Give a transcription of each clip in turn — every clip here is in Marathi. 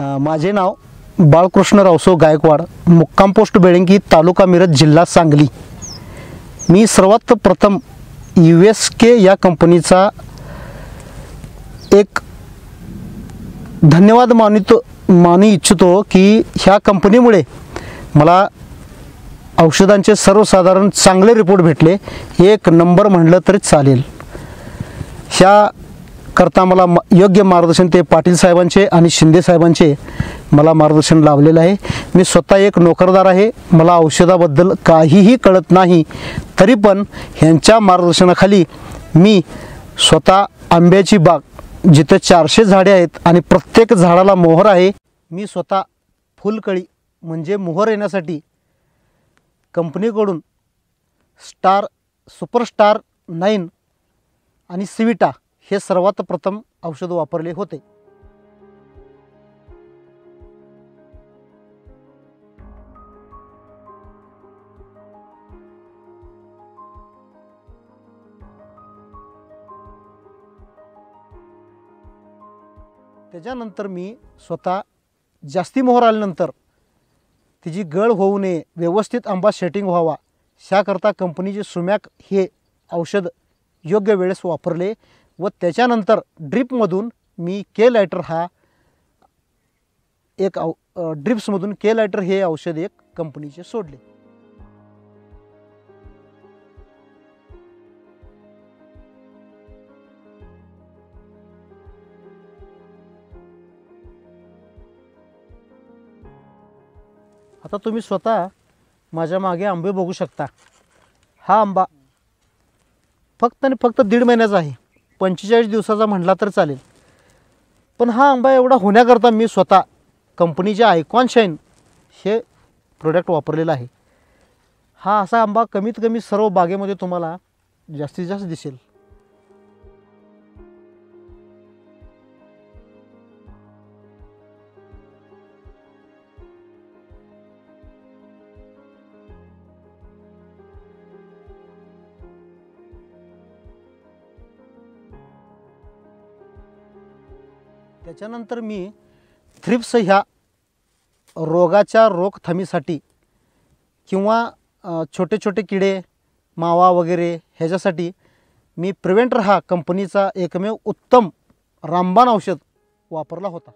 माझे नाव बाळकृष्ण रावसो गायकवाड मुक्काम पोस्ट बेळंगी तालुका मिरज जिल्हा सांगली. मी सर्वात प्रथम यू एस के या कंपनीचा एक धन्यवाद मानितो मानू इच्छितो की ह्या कंपनीमुळे मला औषधांचे सर्वसाधारण चांगले रिपोर्ट भेटले. एक नंबर म्हणलं तरी चालेल. ह्या करता मला म योग्य मार्गदर्शन ते पाटील साहेबांचे आणि शिंदे साहेबांचे मला मार्गदर्शन लाभलेलं आहे. मी स्वतः एक नोकरदार आहे. मला औषधाबद्दल काहीही कळत नाही. तरी पण ह्यांच्या मार्गदर्शनाखाली मी स्वतः आंब्याची बाग जिथे चारशे झाडे आहेत आणि प्रत्येक झाडाला मोहर आहे मी स्वतः फुलकळी म्हणजे मोहर येण्यासाठी कंपनीकडून स्टार सुपरस्टार नाईन आणि सिविटा हे सर्वात प्रथम औषध वापरले होते. त्याच्यानंतर मी स्वतः जास्ती मोहर आल्यानंतर तिची गळ होऊ नये व्यवस्थित आंबा सेटिंग व्हावा ह्याकरता कंपनीचे सुमॅक हे औषध योग्य वेळेस वापरले. व त्याच्यानंतर ड्रिपमधून मी के लायटर हा एक औ ड्रिप्समधून के लायटर हे औषध एक कंपनीचे सोडले. आता तुम्ही स्वतः माझ्या मागे आंबे बघू शकता. हा आंबा फक्त आणि फक्त दीड महिन्याचा आहे. पंचेचाळीस दिवसाचा म्हटला तर चालेल. पण हा आंबा एवढा होण्याकरता मी स्वतः कंपनीचे आयकॉन शाईन हे प्रोडक्ट वापरलेलं आहे. हा असा आंबा कमीत कमी सर्व बागेमध्ये तुम्हाला जास्तीत जास्त दिसेल. त्याच्यानंतर मी थ्रिप्स ह्या रोगाच्या रोखथामीसाठी किंवा छोटे छोटे किडे मावा वगैरे ह्याच्यासाठी मी प्रिव्हेंटर हा कंपनीचा एकमेव उत्तम रामबाण औषध वापरला होता.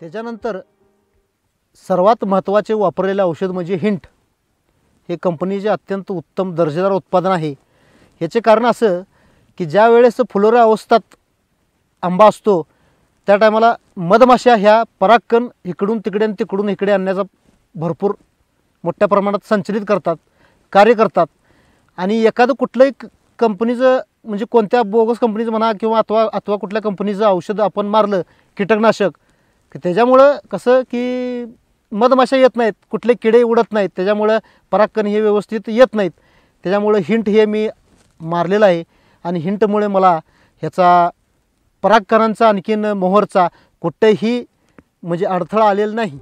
त्याच्यानंतर सर्वात महत्त्वाचे वापरलेले औषध म्हणजे हिंट. हे कंपनीचे अत्यंत उत्तम दर्जेदार उत्पादन आहे. ह्याचे कारण असं की ज्या वेळेस फुलोऱ्या अवस्थात आंबा असतो त्या टायमाला मधमाशा ह्या परागकण इकडून तिकडे आणि तिकडून इकडे आणण्याचा भरपूर मोठ्या प्रमाणात संचलित करतात कार्य करतात. आणि एखादं कुठलंही कंपनीचं म्हणजे कोणत्या बोगस कंपनीचं म्हणा किंवा अथवा अथवा कुठल्या कंपनीचं औषध आपण मारलं कीटकनाशक की त्याच्यामुळं कसं की मधमाशा येत नाहीत कुठले किडे उडत नाहीत त्याच्यामुळं परागकण हे व्यवस्थित येत नाहीत. त्याच्यामुळं हिंट हे मी मारलेलं आहे आणि हिंटमुळे मला ह्याचा परागकणांचा आणखीन मोहरचा कुठेही म्हणजे अडथळा आलेला नाही.